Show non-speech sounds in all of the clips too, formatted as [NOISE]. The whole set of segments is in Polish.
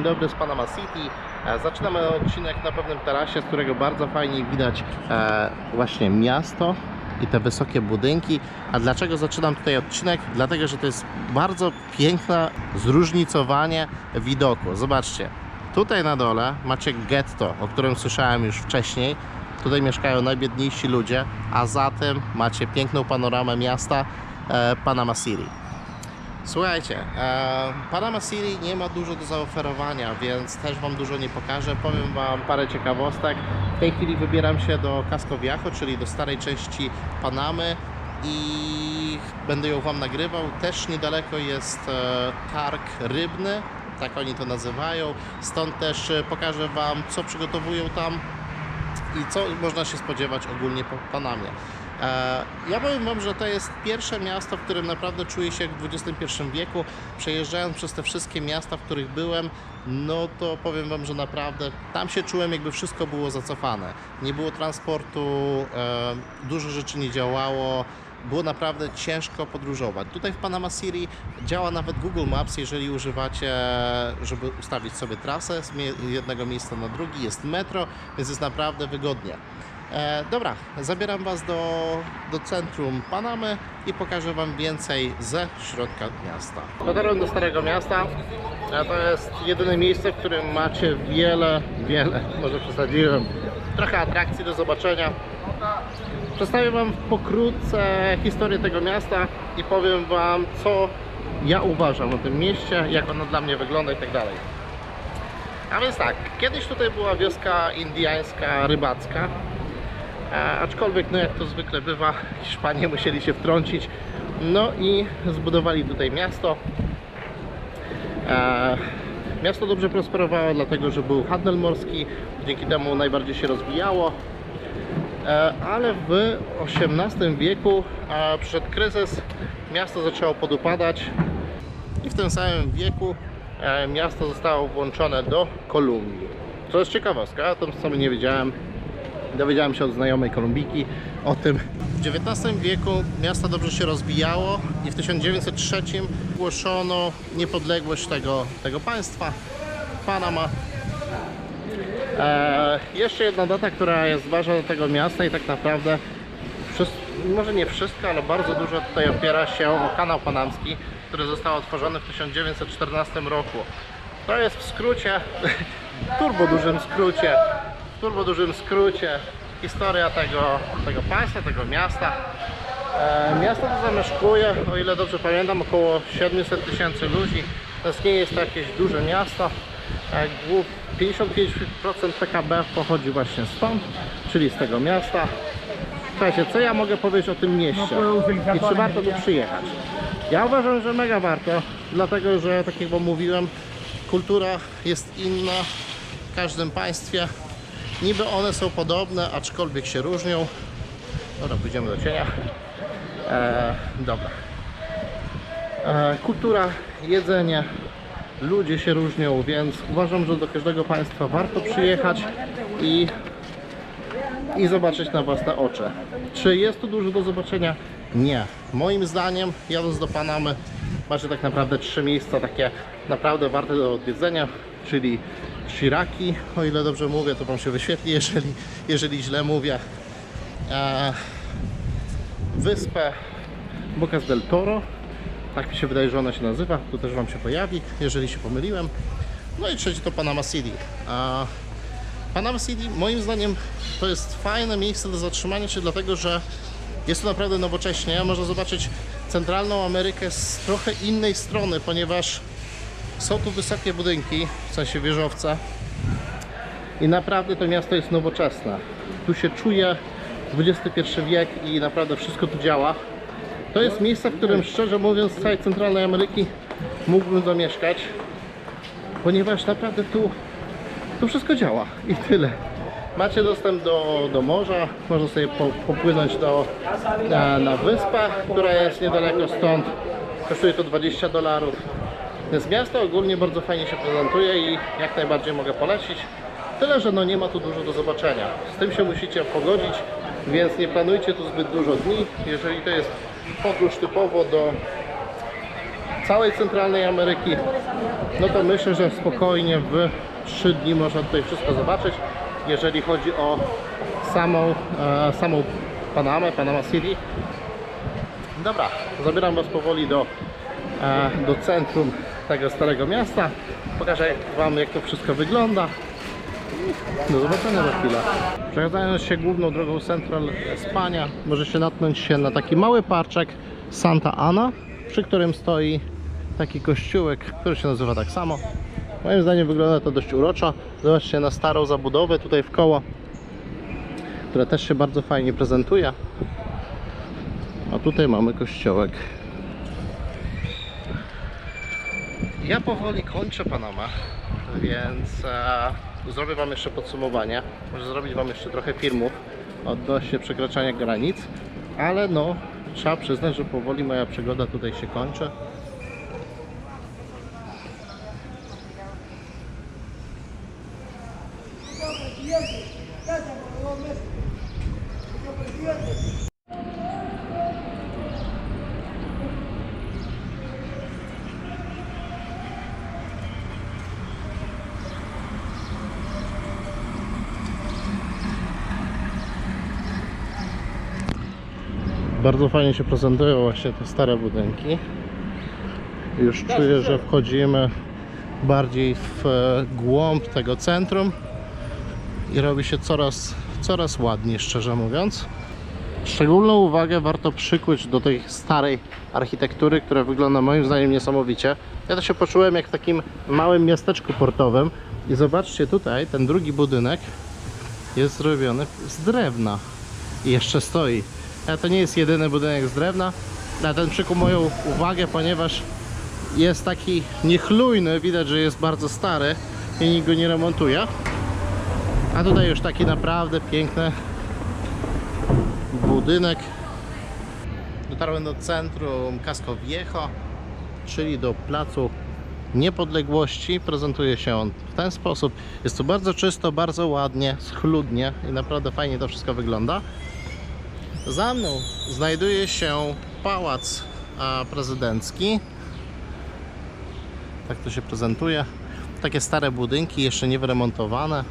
dzień dobry z Panama City. E, Zaczynamy odcinek na pewnym tarasie, z którego bardzo fajnie widać e, właśnie miasto i te wysokie budynki. A dlaczego zaczynam tutaj odcinek? Dlatego, że to jest bardzo piękne zróżnicowanie widoku. Zobaczcie, tutaj na dole macie getto, o którym słyszałem już wcześniej. Tutaj mieszkają najbiedniejsi ludzie, a za tym macie piękną panoramę miasta e, Panama City. Słuchajcie, e, Panama City nie ma dużo do zaoferowania, więc też Wam dużo nie pokażę. Powiem Wam parę ciekawostek. W tej chwili wybieram się do Casco Viejo, czyli do starej części Panamy i będę ją Wam nagrywał. Też niedaleko jest e, targ rybny, tak oni to nazywają. Stąd też e, pokażę Wam, co przygotowują tam i co można się spodziewać ogólnie po Panamie. Ja powiem Wam, że to jest pierwsze miasto, w którym naprawdę czuję się jak w XXI wieku. Przejeżdżając przez te wszystkie miasta, w których byłem, no to powiem Wam, że naprawdę tam się czułem, jakby wszystko było zacofane. Nie było transportu, e, dużo rzeczy nie działało. Było naprawdę ciężko podróżować. Tutaj w Panama City działa nawet Google Maps, jeżeli używacie, żeby ustawić sobie trasę z jednego miejsca na drugi. Jest metro, więc jest naprawdę wygodnie. E, dobra, zabieram Was do, do centrum Panamy i pokażę Wam więcej ze środka miasta. Dotarłem do Starego Miasta, to jest jedyne miejsce, w którym macie wiele, wiele, może przesadziłem, trochę atrakcji do zobaczenia. Przedstawię Wam pokrótce historię tego miasta i powiem Wam, co ja uważam o tym mieście, jak ono dla mnie wygląda i tak dalej. A więc tak, kiedyś tutaj była wioska indiańska, rybacka, aczkolwiek, no jak to zwykle bywa, Hiszpanie musieli się wtrącić. No i zbudowali tutaj miasto. E, miasto dobrze prosperowało, dlatego że był handel morski, dzięki temu najbardziej się rozwijało. E, ale w XVIII wieku e, przyszedł kryzys, miasto zaczęło podupadać i w tym samym wieku e, miasto zostało włączone do Kolumbii. To jest ciekawostka, o tym sobie nie wiedziałem. Dowiedziałem się od znajomej Kolumbiki o tym. W XIX wieku miasto dobrze się rozwijało i w 1903 ogłoszono niepodległość tego, tego państwa, Panama. E, jeszcze jedna data, która jest ważna dla tego miasta i tak naprawdę może nie wszystko, ale bardzo dużo tutaj opiera się o kanał panamski, który został otworzony w 1914 roku. To jest w skrócie, [LAUGHS] turbo dużym skrócie, w turbo dużym skrócie historia tego, tego państwa, tego miasta. E, miasto to zamieszkuje, o ile dobrze pamiętam, około 700 tysięcy ludzi. Więc nie jest to jakieś duże miasto. E, głów- 55% PKB pochodzi właśnie stąd, czyli z tego miasta. Słuchajcie, co ja mogę powiedzieć o tym mieście i czy warto tu przyjechać? Ja uważam, że mega warto, dlatego że tak jak wam mówiłem, kultura jest inna w każdym państwie. Niby one są podobne, aczkolwiek się różnią. Dobra, pójdziemy do cienia. E, dobra. E, kultura, jedzenie, ludzie się różnią, więc uważam, że do każdego państwa warto przyjechać i i zobaczyć na własne oczy. Czy jest tu dużo do zobaczenia? Nie. Moim zdaniem, jadąc do Panamy, macie tak naprawdę trzy miejsca takie naprawdę warte do odwiedzenia, czyli Shiraki, o ile dobrze mówię, to Wam się wyświetli, jeżeli, jeżeli źle mówię. E, wyspę Bocas del Toro, tak mi się wydaje, że ona się nazywa, tu też Wam się pojawi, jeżeli się pomyliłem. No i trzeci to Panama City. E, Panama City moim zdaniem to jest fajne miejsce do zatrzymania się, dlatego że jest to naprawdę nowocześnie. Można zobaczyć centralną Amerykę z trochę innej strony, ponieważ są tu wysokie budynki, w sensie wieżowce. I naprawdę to miasto jest nowoczesne. Tu się czuje XXI wiek i naprawdę wszystko tu działa. To jest miejsce, w którym szczerze mówiąc z całej centralnej Ameryki mógłbym zamieszkać, ponieważ naprawdę tu to wszystko działa i tyle. Macie dostęp do, do morza, można sobie po, popłynąć do, na, na wyspę, która jest niedaleko stąd. Kosztuje to 20 dolarów. Więc miasto ogólnie bardzo fajnie się prezentuje i jak najbardziej mogę polecić. Tyle, że no nie ma tu dużo do zobaczenia. Z tym się musicie pogodzić, więc nie planujcie tu zbyt dużo dni. Jeżeli to jest podróż typowo do całej centralnej Ameryki, no to myślę, że spokojnie w 3 dni można tutaj wszystko zobaczyć. Jeżeli chodzi o samą, e, samą Panamę, Panama City. Dobra, zabieram Was powoli do, e, do centrum tego starego miasta. Pokażę Wam jak to wszystko wygląda. Do zobaczenia za chwilę. Przechadzając się główną drogą Central Spania, może się natknąć się na taki mały parczek Santa Ana, przy którym stoi taki kościółek, który się nazywa tak samo. Moim zdaniem wygląda to dość uroczo. Zobaczcie na starą zabudowę tutaj w koło, która też się bardzo fajnie prezentuje. A tutaj mamy kościółek. Ja powoli kończę Panamę, więc e, zrobię Wam jeszcze podsumowanie. Może zrobić Wam jeszcze trochę filmów odnośnie przekraczania granic, ale no, trzeba przyznać, że powoli moja przygoda tutaj się kończy. Bardzo fajnie się prezentują właśnie te stare budynki. Już czuję, że wchodzimy bardziej w e, głąb tego centrum i robi się coraz, coraz ładniej, szczerze mówiąc. Szczególną uwagę warto przykuć do tej starej architektury, która wygląda moim zdaniem niesamowicie. Ja to się poczułem jak w takim małym miasteczku portowym. I zobaczcie tutaj, ten drugi budynek jest zrobiony z drewna i jeszcze stoi. To nie jest jedyny budynek z drewna. Na ten przykuł moją uwagę, ponieważ jest taki niechlujny, widać, że jest bardzo stary i nikt go nie remontuje. A tutaj już taki naprawdę piękny budynek. Dotarłem do centrum Casco Viejo, czyli do placu Niepodległości. Prezentuje się on w ten sposób. Jest to bardzo czysto, bardzo ładnie, schludnie i naprawdę fajnie to wszystko wygląda. Za mną znajduje się pałac prezydencki. Tak to się prezentuje. Takie stare budynki, jeszcze nie wyremontowane.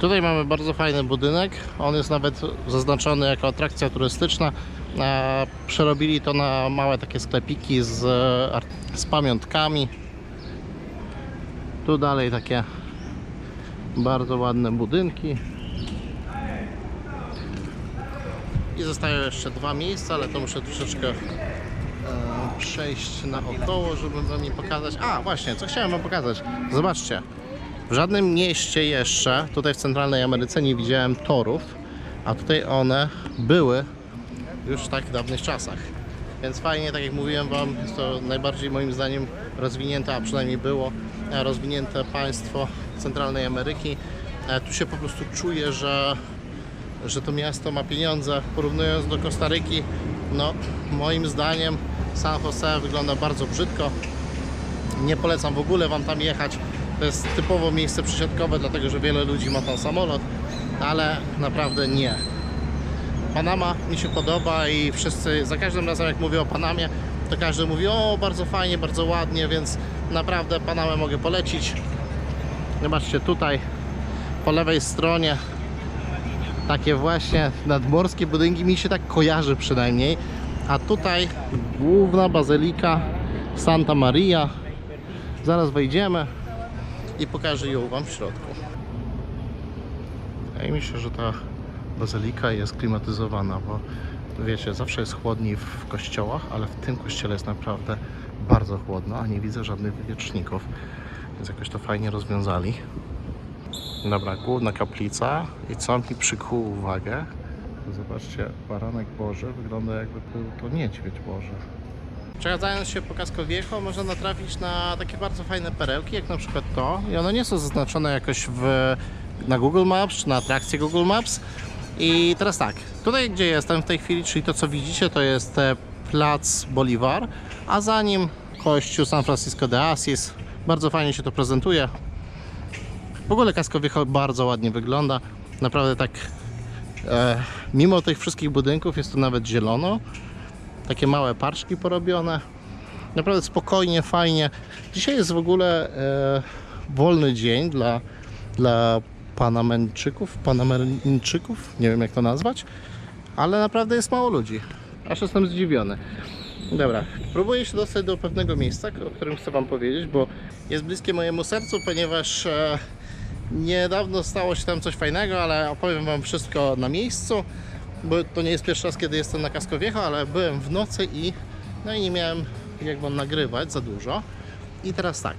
Tutaj mamy bardzo fajny budynek. On jest nawet zaznaczony jako atrakcja turystyczna. Przerobili to na małe takie sklepiki z, z pamiątkami. Tu dalej takie bardzo ładne budynki. I zostają jeszcze dwa miejsca, ale to muszę troszeczkę e, przejść naokoło, żeby wam je pokazać. A, właśnie, co chciałem wam pokazać. Zobaczcie, w żadnym mieście jeszcze, tutaj w centralnej Ameryce nie widziałem torów, a tutaj one były już w tak dawnych czasach. Więc fajnie, tak jak mówiłem Wam, jest to najbardziej moim zdaniem rozwinięte, a przynajmniej było e, rozwinięte państwo centralnej Ameryki. E, Tu się po prostu czuję, że, że to miasto ma pieniądze. Porównując do Kostaryki, no moim zdaniem San Jose wygląda bardzo brzydko. Nie polecam w ogóle Wam tam jechać. To jest typowo miejsce przesiadkowe, dlatego że wiele ludzi ma tam samolot, ale naprawdę nie. Panama mi się podoba i wszyscy, za każdym razem jak mówię o Panamie, to każdy mówi, o bardzo fajnie, bardzo ładnie, więc naprawdę Panamę mogę polecić. Zobaczcie tutaj, po lewej stronie, takie właśnie nadmorskie budynki mi się tak kojarzy przynajmniej. A tutaj główna bazylika Santa Maria. Zaraz wejdziemy i pokażę ją Wam w środku. Wydaje mi się, że ta bazylika jest klimatyzowana, bo wiecie, zawsze jest chłodniej w kościołach, ale w tym kościele jest naprawdę bardzo chłodno, a nie widzę żadnych wywieczników, więc jakoś to fajnie rozwiązali. Dobra, główna kaplica i co mi przykuło uwagę, zobaczcie, baranek Boży wygląda jakby był to niedźwiedź Boży. Przechadzając się po Casco Viejo można natrafić na takie bardzo fajne perełki, jak na przykład to. I one nie są zaznaczone jakoś w, na Google Maps czy na atrakcji Google Maps. I teraz tak, tutaj gdzie jestem w tej chwili, czyli to co widzicie, to jest e, plac Bolivar, a za nim kościół San Francisco de Assis. Bardzo fajnie się to prezentuje. W ogóle Casco Viejo bardzo ładnie wygląda. Naprawdę tak, e, mimo tych wszystkich budynków jest tu nawet zielono. takie małe parczki porobione. Naprawdę spokojnie, fajnie. Dzisiaj jest w ogóle e, wolny dzień dla, dla Panamenczyków, Panameryńczyków, nie wiem jak to nazwać, ale naprawdę jest mało ludzi. Aż jestem zdziwiony. Dobra, próbuję się dostać do pewnego miejsca, o którym chcę Wam powiedzieć, bo jest bliskie mojemu sercu, ponieważ e, niedawno stało się tam coś fajnego, ale opowiem Wam wszystko na miejscu, bo to nie jest pierwszy raz, kiedy jestem na Kaskowiecho, ale byłem w nocy i no i nie miałem jak Wam nagrywać za dużo. I teraz tak,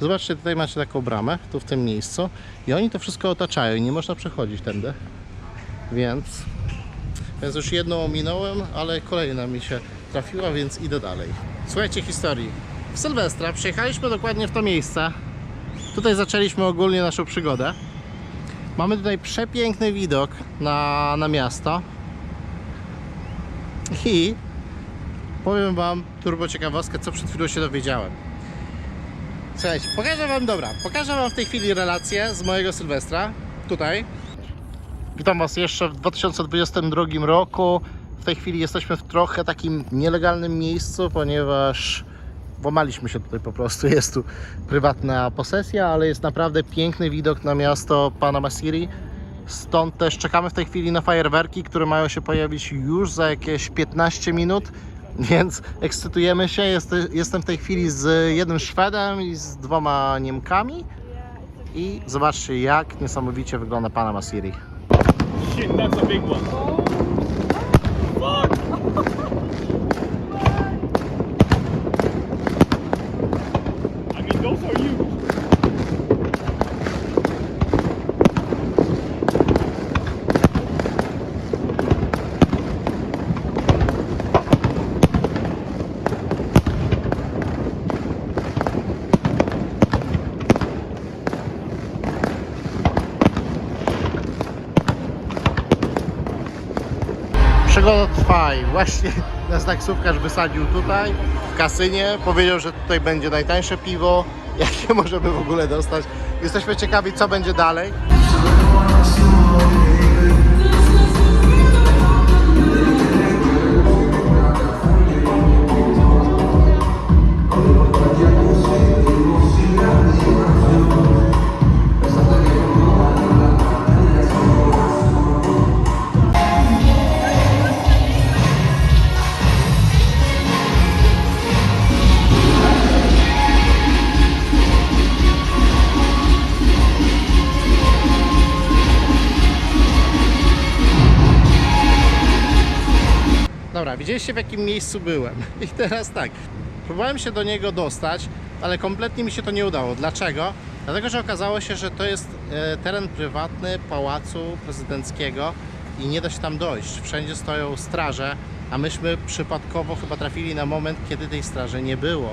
zobaczcie, tutaj macie taką bramę, tu w tym miejscu i oni to wszystko otaczają i nie można przechodzić tędy, więc więc już jedną ominąłem, ale kolejna mi się trafiła, więc idę dalej. Słuchajcie historii. W Sylwestra przyjechaliśmy dokładnie w to miejsce. Tutaj zaczęliśmy ogólnie naszą przygodę. Mamy tutaj przepiękny widok na, na miasto. I powiem Wam turbo ciekawostkę, co przed chwilą się dowiedziałem. Słuchajcie, pokażę Wam, dobra, pokażę Wam w tej chwili relację z mojego Sylwestra. Tutaj. Witam Was jeszcze w 2022 roku. W tej chwili jesteśmy w trochę takim nielegalnym miejscu, ponieważ włamaliśmy się tutaj po prostu. [LAUGHS] Jest tu prywatna posesja, ale jest naprawdę piękny widok na miasto Panama City. Stąd też czekamy w tej chwili na fajerwerki, które mają się pojawić już za jakieś 15 minut. [LAUGHS] Więc ekscytujemy się. Jest, jestem w tej chwili z jednym Szwedem i z dwoma Niemkami. I zobaczcie, jak niesamowicie wygląda Panama City. Shit, that's a big one. Fuck! Those are. Przygoda trwa i właśnie [LAUGHS] nas taksówkarz wysadził tutaj w kasynie. Powiedział, że tutaj będzie najtańsze piwo, [LAUGHS] jakie możemy w ogóle dostać. Jesteśmy ciekawi, co będzie dalej. Jakim miejscu byłem. [LAUGHS] I teraz tak, próbowałem się do niego dostać, ale kompletnie mi się to nie udało. Dlaczego? Dlatego, że okazało się, że to jest e, teren prywatny pałacu prezydenckiego i nie da się tam dojść. Wszędzie stoją straże, a myśmy przypadkowo chyba trafili na moment, kiedy tej straży nie było.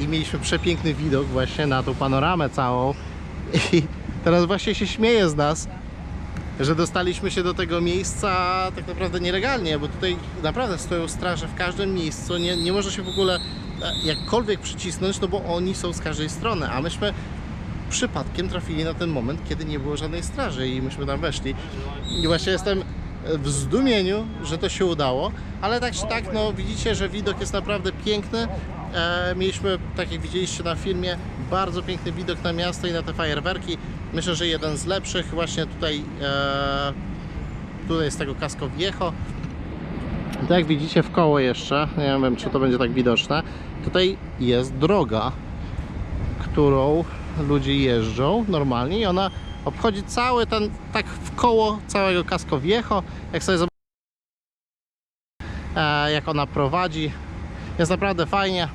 I mieliśmy przepiękny widok właśnie na tą panoramę całą. [LAUGHS] I teraz właśnie się śmieję z nas, że dostaliśmy się do tego miejsca tak naprawdę nielegalnie, bo tutaj naprawdę stoją straże w każdym miejscu, nie, nie może się w ogóle e, jakkolwiek przycisnąć, no bo oni są z każdej strony, a myśmy przypadkiem trafili na ten moment, kiedy nie było żadnej straży i myśmy tam weszli. I właśnie jestem w zdumieniu, że to się udało, ale tak czy tak, no widzicie, że widok jest naprawdę piękny. E, mieliśmy, tak jak widzieliście na filmie, bardzo piękny widok na miasto i na te fajerwerki. Myślę, że jeden z lepszych właśnie tutaj, e, tutaj z tego Casco Viejo. Tak jak widzicie w koło jeszcze, nie wiem czy to będzie tak widoczne, tutaj jest droga, którą ludzie jeżdżą normalnie i ona obchodzi cały ten, tak w koło całego Casco Viejo. Jak sobie zobaczycie, jak ona prowadzi, jest naprawdę fajnie.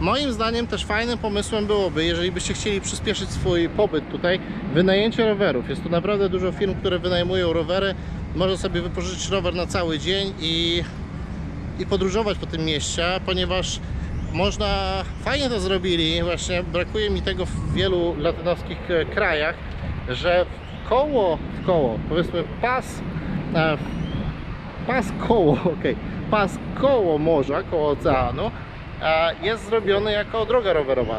Moim zdaniem też fajnym pomysłem byłoby, jeżeli byście chcieli przyspieszyć swój pobyt tutaj, wynajęcie rowerów. Jest tu naprawdę dużo firm, które wynajmują rowery. Można sobie wypożyczyć rower na cały dzień i, i podróżować po tym mieście, ponieważ można, fajnie to zrobili, właśnie brakuje mi tego w wielu latynoskich e, krajach, że w koło, koło, powiedzmy pas, e, pas koło, [LAUGHS] okej, pas koło morza, koło oceanu, jest zrobiony jako droga rowerowa.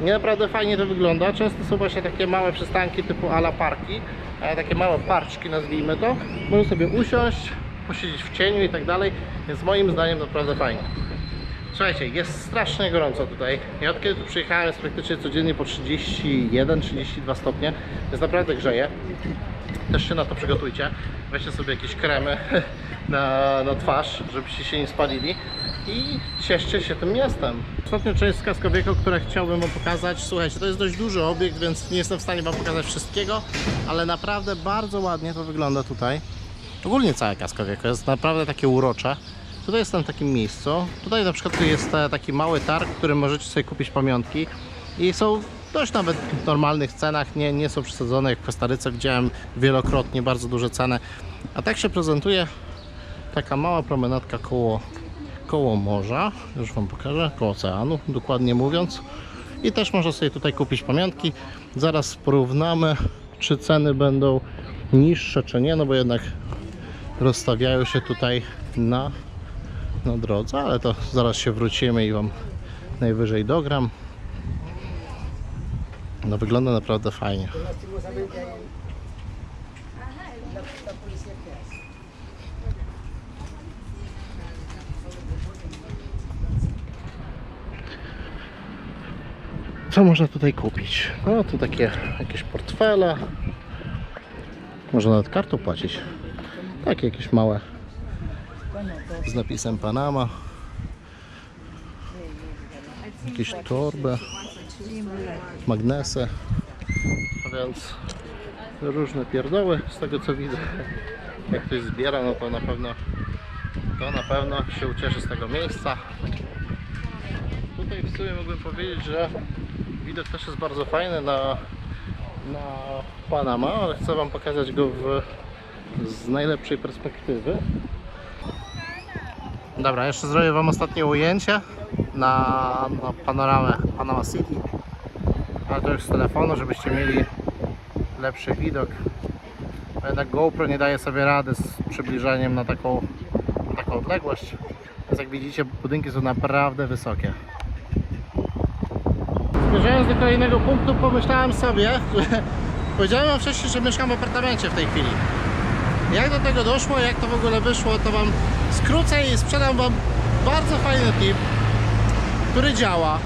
Naprawdę fajnie to wygląda. Często są właśnie takie małe przystanki typu ala parki, takie małe parczki nazwijmy to. Można sobie usiąść, posiedzieć w cieniu i tak dalej, więc moim zdaniem naprawdę fajnie. Słuchajcie, jest strasznie gorąco tutaj. Ja od kiedy tu przyjechałem jest praktycznie codziennie po 31-32 stopnie, więc naprawdę grzeje. Też się na to przygotujcie. Weźcie sobie jakieś kremy [LAUGHS] na, na twarz, żebyście się nie spalili i cieszcie się tym miastem. Ostatnia część z Kaskowieko, które chciałbym Wam pokazać. Słuchajcie, to jest dość duży obiekt, więc nie jestem w stanie Wam pokazać wszystkiego, ale naprawdę bardzo ładnie to wygląda tutaj. Ogólnie całe Kaskowieko jest naprawdę takie urocze. Tutaj jestem w takim miejscu. Tutaj na przykład jest e, taki mały targ, w którym możecie sobie kupić pamiątki i są dość nawet w normalnych cenach, nie, nie są przesadzone jak w Kostaryce, widziałem wielokrotnie bardzo duże ceny. A tak się prezentuje taka mała promenadka koło, koło morza, już Wam pokażę, koło oceanu, dokładnie mówiąc. I też można sobie tutaj kupić pamiątki. Zaraz porównamy, czy ceny będą niższe, czy nie, no bo jednak rozstawiają się tutaj na, na drodze, ale to zaraz się wrócimy i Wam najwyżej dogram. No wygląda naprawdę fajnie. Co można tutaj kupić? No tu takie jakieś portfele. Można nawet kartą płacić. Takie jakieś małe z napisem Panama. Jakieś torby, magnesy. Więc różne pierdoły z tego co widzę. Jak ktoś zbiera, no to na pewno to na pewno się ucieszy z tego miejsca. Tutaj w sumie mógłbym powiedzieć, że widok też jest bardzo fajny na, na Panama, ale chcę Wam pokazać go w, z najlepszej perspektywy. Dobra, jeszcze zrobię Wam ostatnie ujęcie na, na panoramę Panama City. Ale to już z telefonu, żebyście mieli lepszy widok. Bo Jednak GoPro nie daje sobie rady z przybliżeniem na taką, na taką odległość. Więc jak widzicie, budynki są naprawdę wysokie. Zmierzając do kolejnego punktu, pomyślałem sobie, że [LAUGHS] powiedziałem wam wcześniej, że mieszkam w apartamencie w tej chwili. Jak do tego doszło, jak to w ogóle wyszło, to wam skrócę i sprzedam wam bardzo fajny tip, który działa.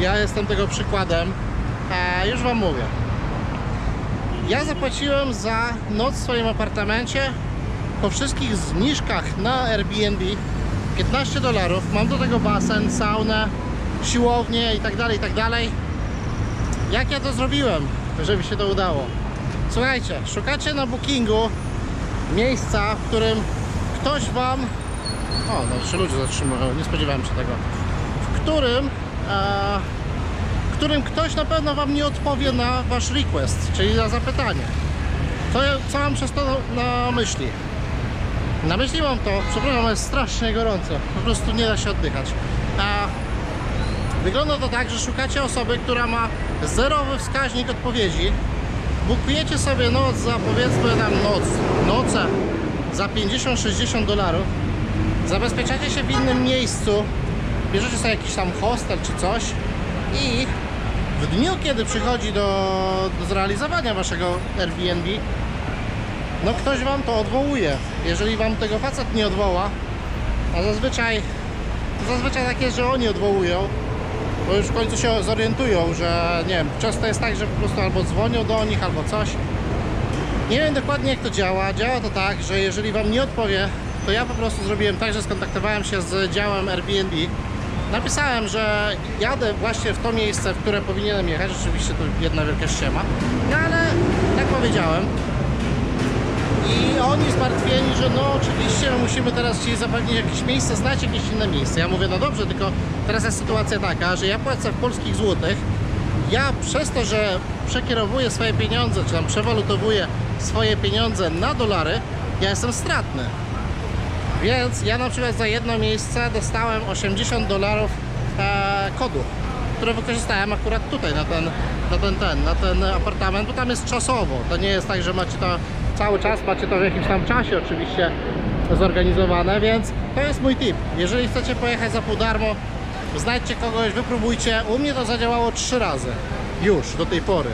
Ja jestem tego przykładem. A już wam mówię. Ja zapłaciłem za noc w swoim apartamencie po wszystkich zniżkach na Airbnb 15 dolarów. Mam do tego basen, saunę, siłownię i tak dalej, i tak dalej. Jak ja to zrobiłem, żeby się to udało? Słuchajcie, szukacie na bookingu miejsca, w którym ktoś wam. O, no trzy ludzie zatrzymują, nie spodziewałem się tego. W którym. E, w którym ktoś na pewno wam nie odpowie na wasz request, czyli na zapytanie. Co, co mam przez to na myśli? Na myśli mam to, przepraszam, jest strasznie gorąco, po prostu nie da się oddychać. A wygląda to tak, że szukacie osoby, która ma zerowy wskaźnik odpowiedzi. Bukujecie sobie noc za powiedzmy noc, noce za 50-60 dolarów. Zabezpieczacie się w innym miejscu, bierzecie sobie jakiś tam hostel czy coś i w dniu, kiedy przychodzi do, do zrealizowania waszego Airbnb, no ktoś wam to odwołuje. Jeżeli wam tego facet nie odwoła, a zazwyczaj zazwyczaj tak jest, że oni odwołują, bo już w końcu się zorientują, że nie wiem, często jest tak, że po prostu albo dzwonią do nich, albo coś. Nie wiem dokładnie jak to działa. Działa to tak, że jeżeli wam nie odpowie, to ja po prostu zrobiłem tak, że skontaktowałem się z działem Airbnb. Napisałem, że jadę właśnie w to miejsce, w które powinienem jechać. Rzeczywiście to jedna wielka ściema. No ale jak powiedziałem, i oni zmartwieni, że no oczywiście my musimy teraz Ci zapewnić jakieś miejsce, znać jakieś inne miejsce. Ja mówię, no dobrze, tylko teraz jest sytuacja taka, że ja płacę w polskich złotych. Ja przez to, że przekierowuję swoje pieniądze, czy tam przewalutowuję swoje pieniądze na dolary, ja jestem stratny. Więc ja na przykład za jedno miejsce dostałem 80 dolarów e, kodu, które wykorzystałem akurat tutaj na ten, na ten, ten, na ten apartament, bo tam jest czasowo. To nie jest tak, że macie to cały czas, macie to w jakimś tam czasie oczywiście zorganizowane, więc to jest mój tip. Jeżeli chcecie pojechać za pół darmo, znajdźcie kogoś, wypróbujcie. U mnie to zadziałało trzy razy już do tej pory.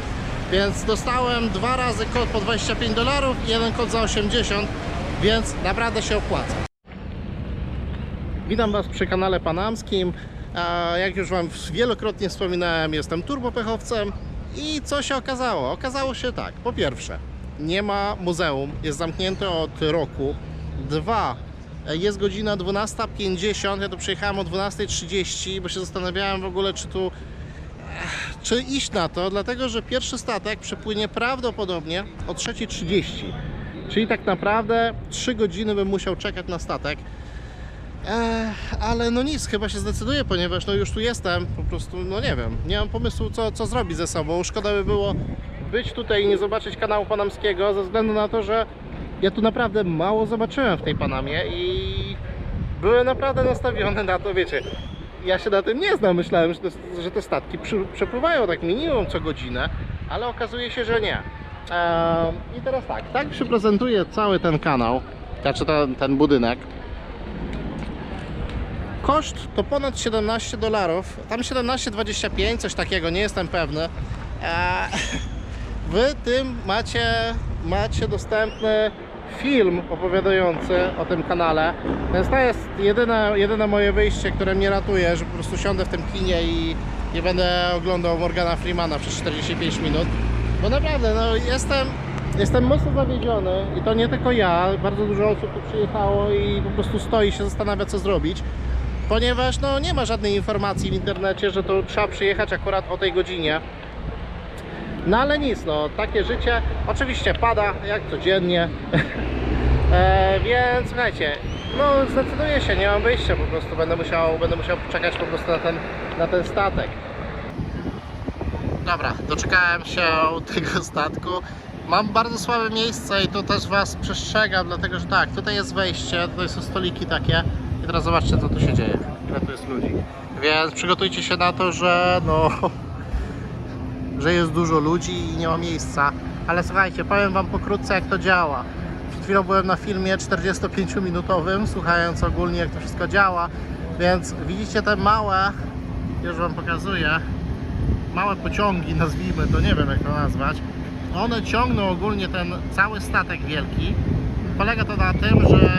Więc dostałem dwa razy kod po 25 dolarów i jeden kod za 80 więc naprawdę się opłaca. Witam Was przy kanale Panamskim. Jak już Wam wielokrotnie wspominałem, jestem turbopechowcem i co się okazało? Okazało się tak, po pierwsze, nie ma muzeum, jest zamknięte od roku. Dwa, jest godzina 12.50, ja tu przyjechałem o 12.30, bo się zastanawiałem w ogóle, czy tu czy iść na to, dlatego że pierwszy statek przepłynie prawdopodobnie o 3.30. Czyli tak naprawdę 3 godziny bym musiał czekać na statek. Eee, ale no nic, chyba się zdecyduję, ponieważ no już tu jestem, po prostu, no nie wiem, nie mam pomysłu co, co zrobić ze sobą. Szkoda by było być tutaj i nie zobaczyć kanału panamskiego, ze względu na to, że ja tu naprawdę mało zobaczyłem w tej Panamie i byłem naprawdę nastawiony na to, wiecie, ja się na tym nie znam, myślałem, że te, że te statki przepływają tak minimum co godzinę, ale okazuje się, że nie. I teraz tak, tak się prezentuje cały ten kanał, znaczy ten, ten budynek. Koszt to ponad 17 dolarów, tam 17,25, coś takiego, nie jestem pewny. Eee, [LAUGHS] Wy tym macie, macie dostępny film opowiadający o tym kanale. Więc to jest jedyne, jedyne moje wyjście, które mnie ratuje, że po prostu siądę w tym kinie i nie będę oglądał Morgana Freemana przez 45 minut. Bo naprawdę, no jestem, jestem mocno zawiedziony i to nie tylko ja, bardzo dużo osób tu przyjechało i po prostu stoi się zastanawia co zrobić. Ponieważ no, nie ma żadnej informacji w internecie, że to trzeba przyjechać akurat o tej godzinie. No ale nic, no takie życie. Oczywiście pada jak codziennie. [LAUGHS] e, więc słuchajcie, no zdecyduję się, nie mam wyjścia po prostu. Będę musiał, będę musiał czekać po prostu na ten, na ten statek. Dobra, doczekałem się [LAUGHS] tego statku. Mam bardzo słabe miejsce i to też Was przestrzegam, dlatego że tak, tutaj jest wejście, tutaj są stoliki takie i teraz zobaczcie co tu się dzieje, ile tu jest ludzi. Więc przygotujcie się na to, że no [LAUGHS] że jest dużo ludzi i nie ma miejsca. Ale słuchajcie, powiem Wam pokrótce jak to działa. Przed chwilą byłem na filmie 45-minutowym, słuchając ogólnie jak to wszystko działa. Więc widzicie te małe, już Wam pokazuję, małe pociągi, nazwijmy to, nie wiem jak to nazwać. One ciągną ogólnie ten cały statek wielki. Polega to na tym, że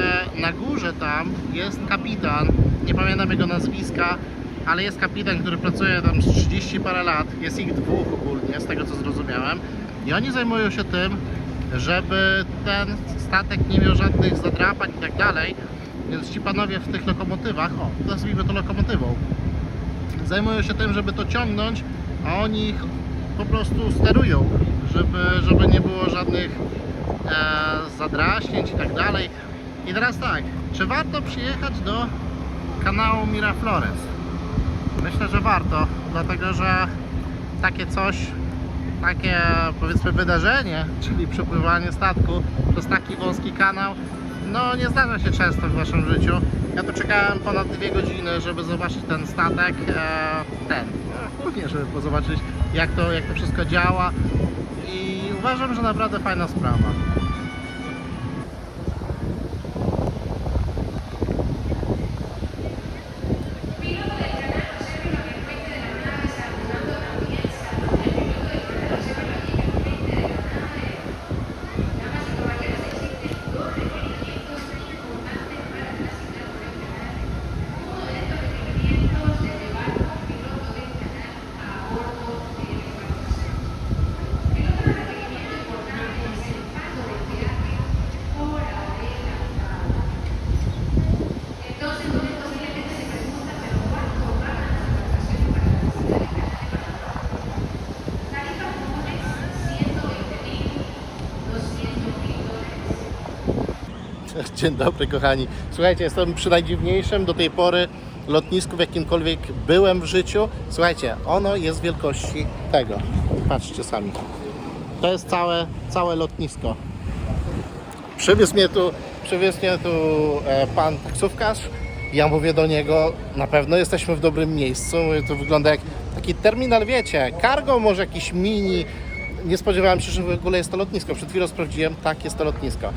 na górze tam jest kapitan, nie pamiętam jego nazwiska, ale jest kapitan, który pracuje tam z 30 parę lat, jest ich dwóch ogólnie, z tego co zrozumiałem. I oni zajmują się tym, żeby ten statek nie miał żadnych zadrapań i tak dalej. Więc ci panowie w tych lokomotywach, o, nazwijmy to lokomotywą, zajmują się tym, żeby to ciągnąć, a oni ich po prostu sterują, żeby, żeby nie było żadnych e, zadraśnięć i tak dalej. I teraz tak, czy warto przyjechać do kanału Miraflores? Myślę, że warto, dlatego że takie coś, takie powiedzmy wydarzenie, czyli przepływanie statku przez taki wąski kanał, no nie zdarza się często w waszym życiu. Ja tu czekałem ponad dwie godziny, żeby zobaczyć ten statek, e, ten, głównie żeby zobaczyć jak to, jak to wszystko działa i uważam, że naprawdę fajna sprawa. Dzień dobry kochani. Słuchajcie, jestem przy najdziwniejszym do tej pory lotnisku, w jakimkolwiek byłem w życiu. Słuchajcie, ono jest wielkości tego. Patrzcie sami. To jest całe, całe lotnisko. Przywiózł mnie tu, przywiózł mnie tu e, pan taksówkarz. Ja mówię do niego, na pewno jesteśmy w dobrym miejscu. Mówię, To wygląda jak taki terminal, wiecie, cargo może jakiś mini. Nie spodziewałem się, że w ogóle jest to lotnisko. Przed chwilą sprawdziłem, tak, jest to lotnisko.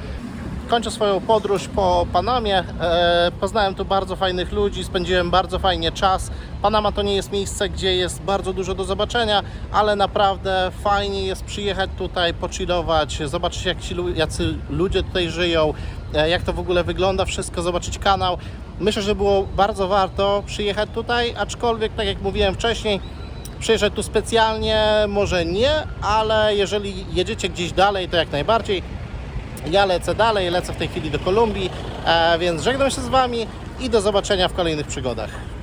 Kończę swoją podróż po Panamie. E, poznałem tu bardzo fajnych ludzi, spędziłem bardzo fajnie czas. Panama to nie jest miejsce, gdzie jest bardzo dużo do zobaczenia, ale naprawdę fajnie jest przyjechać tutaj, pochillować, zobaczyć jak ci, jacy ludzie tutaj żyją, e, jak to w ogóle wygląda, wszystko, zobaczyć kanał. Myślę, że było bardzo warto przyjechać tutaj, aczkolwiek, tak jak mówiłem wcześniej, przyjeżdżać tu specjalnie może nie, ale jeżeli jedziecie gdzieś dalej, to jak najbardziej. Ja lecę dalej, lecę w tej chwili do Kolumbii, e, więc żegnam się z Wami i do zobaczenia w kolejnych przygodach.